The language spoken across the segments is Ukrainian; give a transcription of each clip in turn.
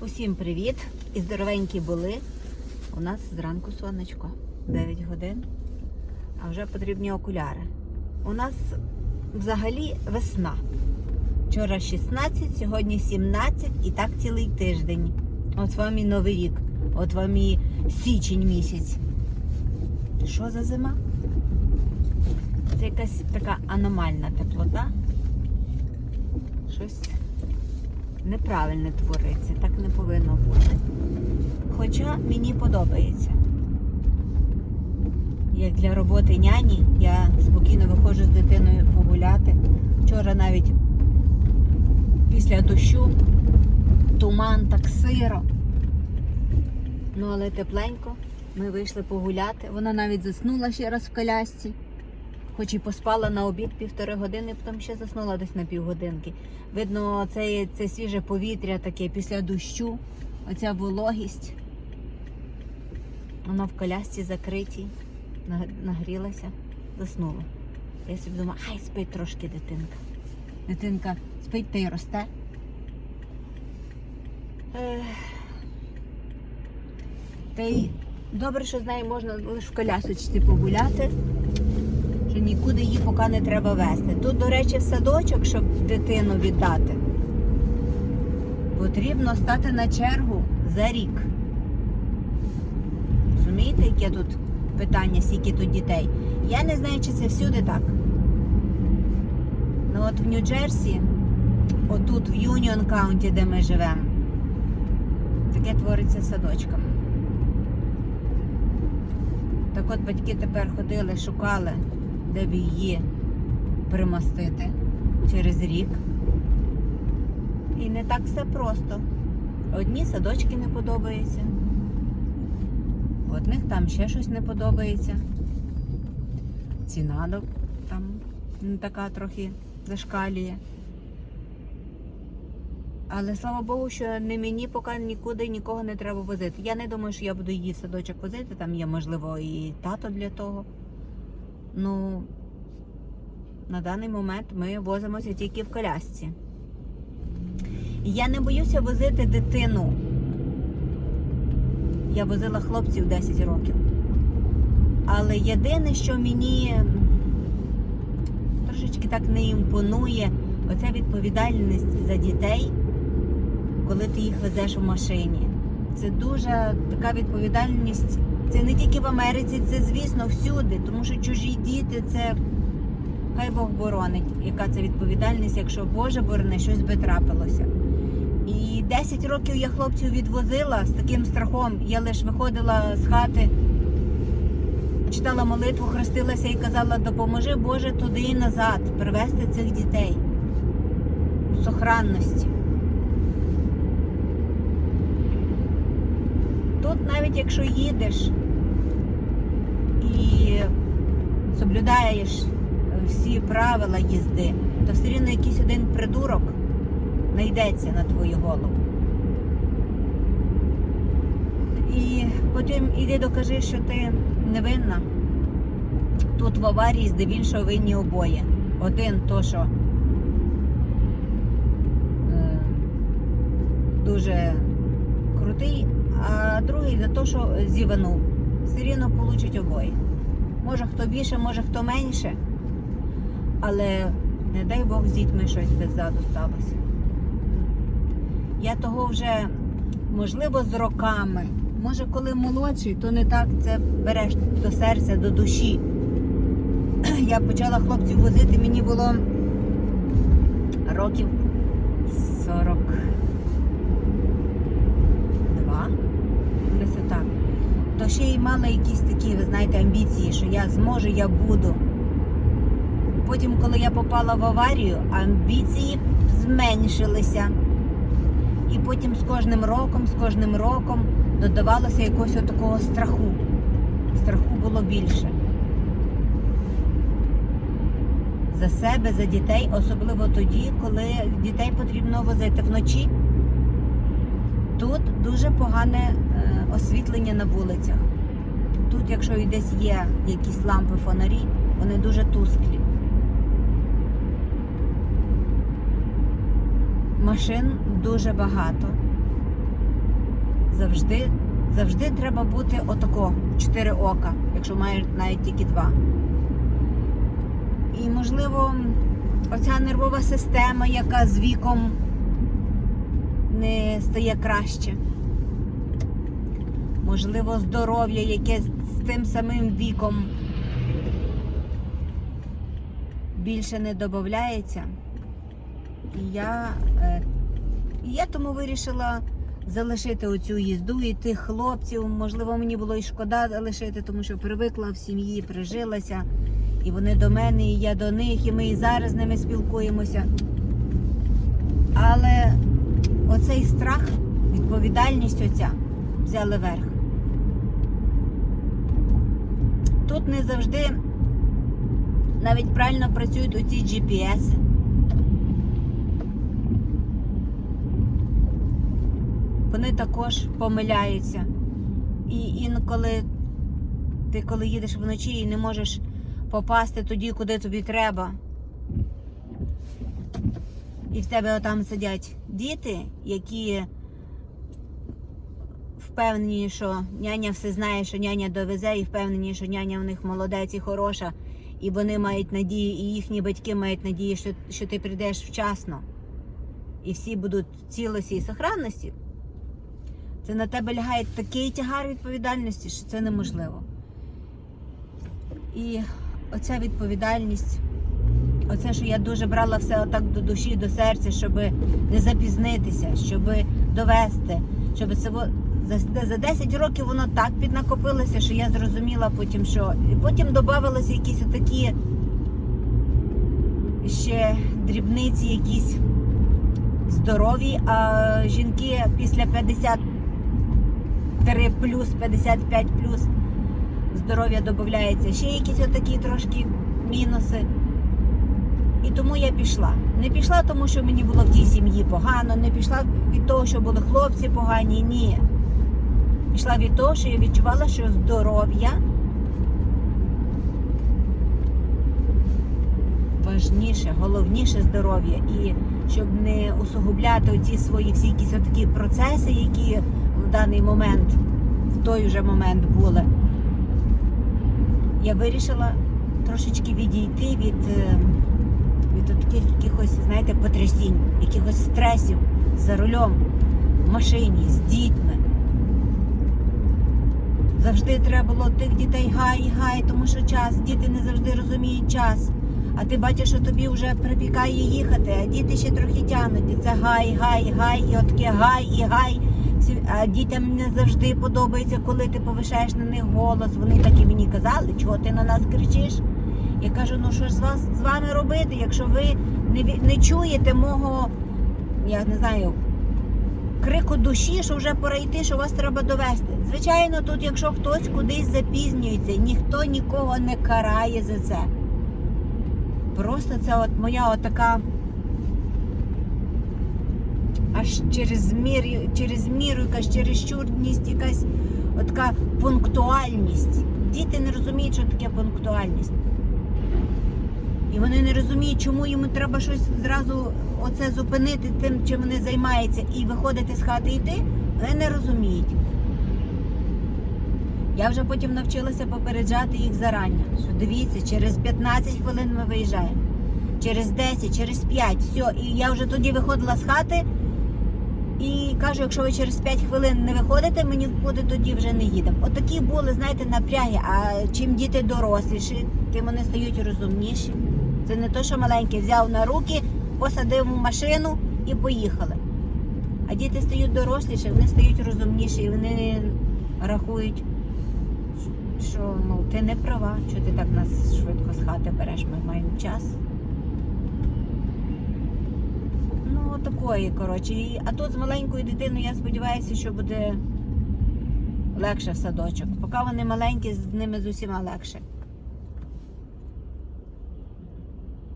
Усім привіт! І здоровенькі були. У нас зранку сонечко 9 годин, а вже потрібні окуляри. У нас взагалі весна. Вчора 16, сьогодні 17 і так цілий тиждень. От вам і новий рік, от вам і січень місяць. Що за зима? Це якась така аномальна теплота. Щось неправильне твориться, так не повинно бути. Хоча мені подобається. Як для роботи няні, я спокійно виходжу з дитиною погуляти. Вчора навіть після дощу туман так сиро. Ну, але тепленько. Ми вийшли погуляти. Вона навіть заснула ще раз в колясці. Хоч і поспала на обід півтори години, потім ще заснула десь на півгодинки. Видно, це, це свіже повітря таке після дощу, оця вологість. Вона в колясці закритій, нагрілася, заснула. Я собі думаю, ай, спить трошки дитинка. Дитинка спить та й росте. Та й добре, що з нею можна лише в колясочці погуляти нікуди її поки не треба вести. Тут, до речі, в садочок, щоб дитину віддати, потрібно стати на чергу за рік. Розумієте, яке тут питання, скільки тут дітей? Я не знаю, чи це всюди так. Ну от в Нью-Джерсі, отут в Юніон Каунті, де ми живемо, таке твориться садочками. Так от батьки тепер ходили, шукали, де б її примостити через рік. І не так все просто. Одні садочки не подобаються, одних там ще щось не подобається. Ціна там не така трохи зашкалює. Але слава Богу, що не мені поки нікуди нікого не треба возити. Я не думаю, що я буду її в садочок возити, там є, можливо, і тато для того. Ну, на даний момент ми возимося тільки в колясці. Я не боюся возити дитину. Я возила хлопців 10 років. Але єдине, що мені трошечки так не імпонує, оця відповідальність за дітей, коли ти їх везеш в машині. Це дуже така відповідальність. Це не тільки в Америці, це звісно всюди, тому що чужі діти це хай Бог боронить, яка це відповідальність, якщо Боже борони, щось би трапилося. І 10 років я хлопців відвозила з таким страхом. Я лише виходила з хати, читала молитву, хрестилася і казала, допоможи Боже туди і назад, привезти цих дітей у сохранності. Тут навіть якщо їдеш і соблюдаєш е, всі правила їзди, то все рівно якийсь один придурок знайдеться на твою голову. І потім іди докажи, що ти невинна. Тут в аварії здебільшого винні обоє. Один то, що е, дуже крутий, а другий за те, що зіванув. Все рівно получать обоє. Може хто більше, може хто менше. Але не дай Бог з дітьми щось би ззаду сталося. Я того вже, можливо, з роками. Може, коли молодший, то не так це береш до серця, до душі. Я почала хлопців возити, мені було років 42. Десь отак. То ще й мала якісь такі, ви знаєте, амбіції, що я зможу, я буду. Потім, коли я попала в аварію, амбіції зменшилися. І потім з кожним роком, з кожним роком додавалося якогось такого страху. Страху було більше. За себе, за дітей, особливо тоді, коли дітей потрібно возити вночі. Тут дуже погане е, освітлення на вулицях. Тут, якщо і десь є якісь лампи, фонарі, вони дуже тусклі. Машин дуже багато. завжди, завжди треба бути отако, чотири ока, якщо маєш навіть тільки два. І можливо, оця нервова система, яка з віком не стає краще. Можливо, здоров'я, яке з тим самим віком більше не додається. І я, е, я тому вирішила залишити оцю їзду і тих хлопців. Можливо, мені було і шкода лишити, тому що привикла в сім'ї, прижилася. І вони до мене, і я до них, і ми і зараз з ними спілкуємося. Але оцей страх, відповідальність оця взяли верх. Тут не завжди навіть правильно працюють оці GPS. Вони також помиляються. І інколи ти коли їдеш вночі і не можеш попасти тоді, куди тобі треба. І в тебе отам сидять діти, які впевнені, що няня все знає, що няня довезе, і впевнені, що няня в них молодець і хороша, і вони мають надію, і їхні батьки мають надію, що, що ти прийдеш вчасно. І всі будуть в цілості і сохранності. Це на тебе лягає такий тягар відповідальності, що це неможливо. І оця відповідальність, оце, що я дуже брала все отак до душі, до серця, щоб не запізнитися, щоб довести, щоб це за, за 10 років воно так піднакопилося, що я зрозуміла потім, що і потім додавалися якісь такі ще дрібниці, якісь здорові, а жінки після 53 плюс, 55 плюс здоров'я додається. Ще якісь отакі трошки мінуси. І тому я пішла. Не пішла, тому що мені було в тій сім'ї погано, не пішла від того, що були хлопці погані. Ні. Пішла від того, що я відчувала, що здоров'я важніше, головніше здоров'я. І щоб не усугубляти оці свої всі якісь такі процеси, які в даний момент, в той же момент були, я вирішила трошечки відійти від, е, від таких якихось, знаєте, потрясінь, якихось стресів за рулем, в машині, з дітьми. Завжди треба було тих дітей гай, гай, тому що час, діти не завжди розуміють час. А ти бачиш, що тобі вже припікає їхати, а діти ще трохи тягнуть. І це гай, гай, гай, і отаке гай і гай. А дітям не завжди подобається, коли ти повишаєш на них голос. Вони так і мені казали, чого ти на нас кричиш. Я кажу, ну що ж з вас з вами робити, якщо ви не, не чуєте мого, я не знаю, крику душі, що вже пора йти, що вас треба довести. Звичайно, тут, якщо хтось кудись запізнюється, ніхто нікого не карає за це. Просто це от моя отака аж через мір, через міру, якась через чурність, якась така пунктуальність. Діти не розуміють, що таке пунктуальність. І вони не розуміють, чому йому треба щось зразу оце зупинити тим, чим вони займаються, і виходити з хати йти. Вони не розуміють. Я вже потім навчилася попереджати їх зарання. Що дивіться, через 15 хвилин ми виїжджаємо. Через 10, через 5, все. І я вже тоді виходила з хати і кажу, якщо ви через 5 хвилин не виходите, ми нікуди тоді вже не їдемо. Отакі були, знаєте, напряги. А чим діти доросліші, тим вони стають розумніші. Це не то, що маленький взяв на руки, посадив у машину і поїхали. А діти стають доросліші, вони стають розумніші, і вони рахують, що мов, ти не права, що ти так нас швидко з хати береш, ми маємо час. Ну, такої, коротше. А тут з маленькою дитиною я сподіваюся, що буде легше в садочок. Поки вони маленькі, з ними з усіма легше.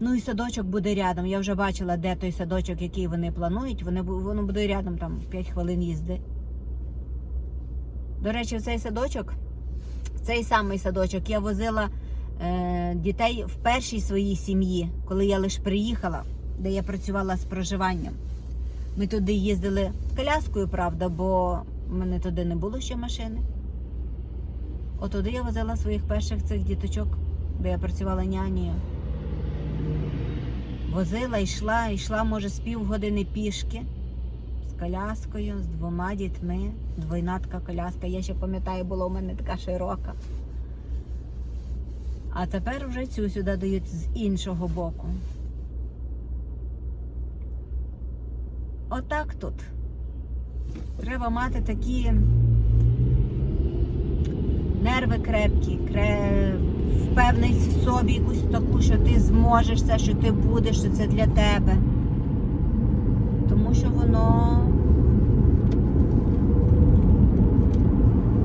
Ну і садочок буде рядом. Я вже бачила, де той садочок, який вони планують. Вони, воно буде рядом, там 5 хвилин їзди. До речі, в цей садочок, в цей самий садочок я возила е, дітей в першій своїй сім'ї, коли я лише приїхала, де я працювала з проживанням. Ми туди їздили коляскою, правда, бо У мене туди не було ще машини. От туди я возила своїх перших цих діточок, де я працювала нянею. Возила, йшла, йшла, може, з півгодини пішки з коляскою, з двома дітьми. Двойна така коляска. Я ще пам'ятаю, була у мене така широка. А тепер вже цю сюди дають з іншого боку. Отак тут. Треба мати такі нерви крепкі, кре... впевненість в собі якусь таку, що ти зможеш це, що ти будеш, що це для тебе. Тому що воно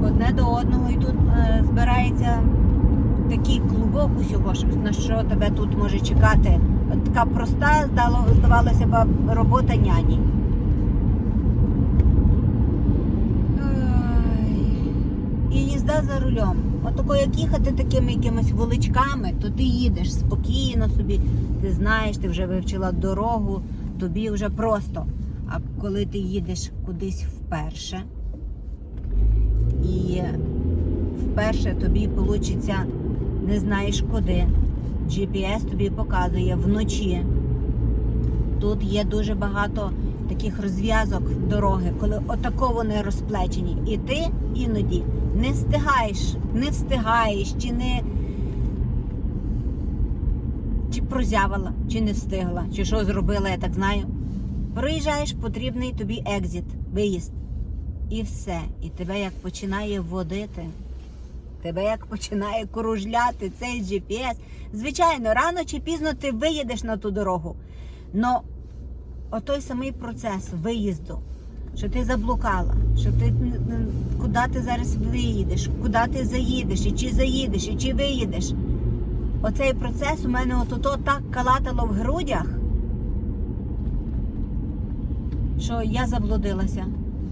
одне до одного і тут е, збирається такий клубок усього, на що тебе тут може чекати. Така проста, здавалося б, робота няні. І їзда за рулем. От тако, як їхати такими якимись вуличками, то ти їдеш спокійно собі, ти знаєш, ти вже вивчила дорогу, тобі вже просто. А коли ти їдеш кудись вперше, і вперше тобі вийде не знаєш куди. GPS тобі показує вночі. Тут є дуже багато таких розв'язок дороги, коли отако вони розплечені. І ти іноді не встигаєш, не встигаєш, чи не чи прозявила, чи не встигла, чи що зробила, я так знаю. Проїжджаєш потрібний тобі екзит, виїзд. І все. І тебе як починає водити. Тебе як починає кружляти цей GPS. Звичайно, рано чи пізно ти виїдеш на ту дорогу. Но отой самий процес виїзду, що ти заблукала, що ти куди ти зараз виїдеш, куди ти заїдеш, і чи заїдеш, і чи виїдеш. Оцей процес у мене отото так калатало в грудях, що я заблудилася.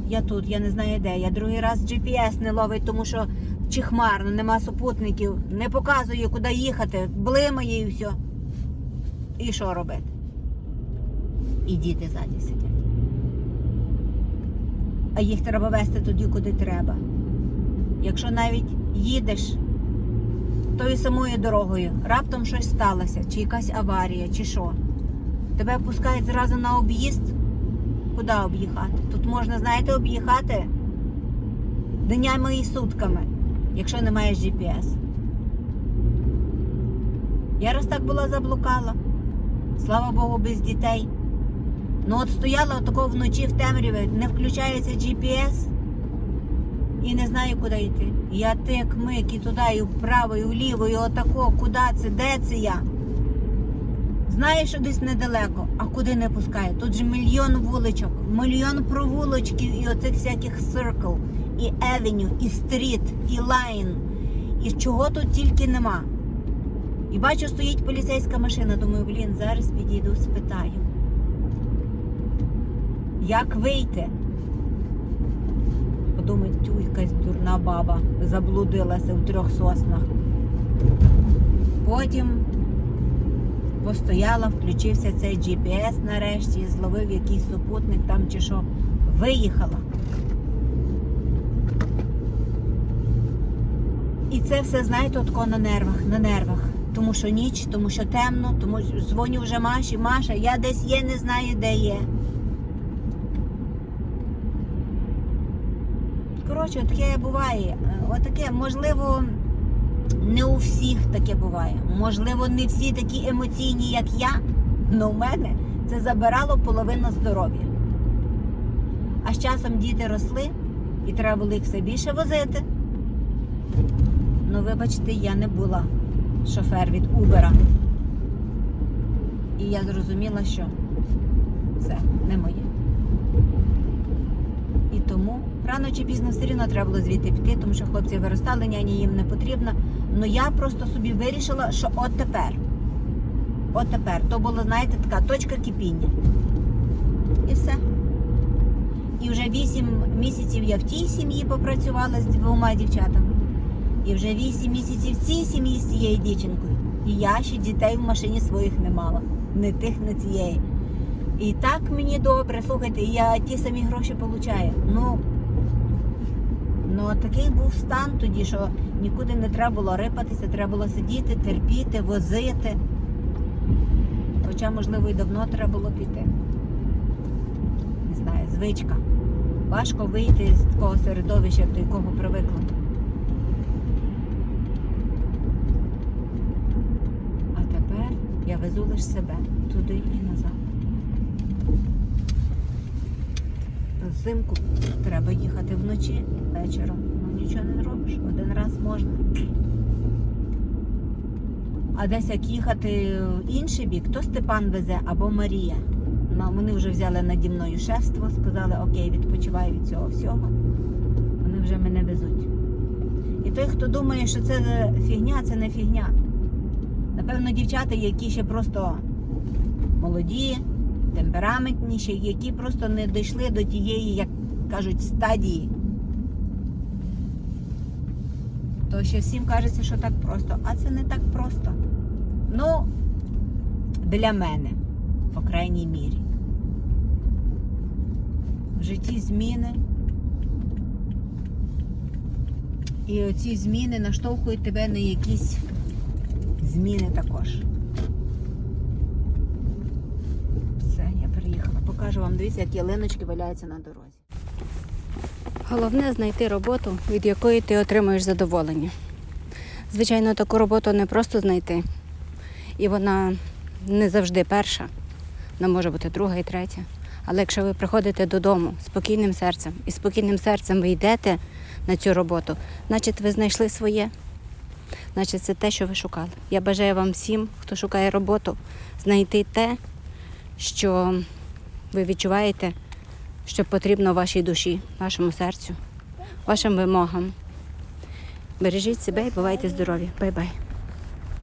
Я тут, я не знаю де. Я другий раз GPS не ловить, тому що чи хмарно, нема супутників, не показує, куди їхати, блимає і все. І що робити? І діти ззаді сидять. А їх треба вести туди, куди треба. Якщо навіть їдеш тою самою дорогою, раптом щось сталося, чи якась аварія, чи що, тебе пускають зразу на об'їзд. Куди об'їхати? Тут можна, знаєте, об'їхати днями і сутками, якщо не маєш GPS. Я раз так була заблукала. Слава Богу, без дітей. Ну от стояла отако вночі в темряві, не включається GPS і не знаю, куди йти. Я тик, мик, і туди, і вправо, і вліво, і отако, куди це, де це я? Знаю, що десь недалеко, а куди не пускає? Тут же мільйон вуличок, мільйон провулочків і оцих всяких circle, і avenue, і стріт, і лайн, і чого тут тільки нема. І бачу, стоїть поліцейська машина. Думаю, блін, зараз підійду, спитаю. Як вийти? Подумаю, тю, якась дурна баба заблудилася в трьох соснах. Потім постояла, включився цей GPS нарешті, зловив якийсь супутник там чи що. Виїхала. І це все, знаєте, отко на нервах, на нервах. Тому що ніч, тому що темно, тому дзвоню вже Маші, Маша, я десь є, не знаю, де є. Коротше, таке буває. Е, Отаке, можливо, не у всіх таке буває. Можливо, не всі такі емоційні, як я, але у мене це забирало половину здоров'я. А з часом діти росли і треба було їх все більше возити. Ну, вибачте, я не була шофер від Убера. І я зрозуміла, що це не моє. Тому рано чи пізно все рівно треба було звідти піти, тому що хлопці виростали, няні їм не потрібна. Ну я просто собі вирішила, що от тепер. От тепер. То була, знаєте, така точка кипіння. І все. І вже вісім місяців я в тій сім'ї попрацювала з двома дівчатами. І вже вісім місяців в цій сім'ї з цією дівчинкою. І я ще дітей в машині своїх не мала. Не тих, не цієї. І так мені добре, слухайте, я ті самі гроші получаю. Ну, Ну, такий був стан тоді, що нікуди не треба було рипатися, треба було сидіти, терпіти, возити. Хоча, можливо, і давно треба було піти. Не знаю, звичка. Важко вийти з такого середовища, до якого привикла. А тепер я везу лише себе туди і назад. Взимку треба їхати вночі вечором. Ну нічого не робиш. Один раз можна. А десь як їхати в інший бік, то Степан везе або Марія. Ну, вони вже взяли наді мною шефство, сказали, окей, відпочивай від цього всього. Вони вже мене везуть. І той, хто думає, що це фігня, це не фігня. Напевно, дівчата, які ще просто молоді, темпераментніші, які просто не дійшли до тієї, як кажуть, стадії. То ще всім кажеться, що так просто. А це не так просто. Ну, для мене, по крайній мірі. В житті зміни. І оці зміни наштовхують тебе на якісь зміни також. Все, я приїхала. Покажу вам, дивіться, як ялиночки валяються на дорозі. Головне знайти роботу, від якої ти отримуєш задоволення. Звичайно, таку роботу не просто знайти, і вона не завжди перша, вона може бути друга і третя. Але якщо ви приходите додому спокійним серцем і спокійним серцем ви йдете на цю роботу, значить ви знайшли своє, значить це те, що ви шукали. Я бажаю вам всім, хто шукає роботу, знайти те, що ви відчуваєте, що потрібно вашій душі, вашому серцю, вашим вимогам. Бережіть себе і бувайте здорові. Бай-бай.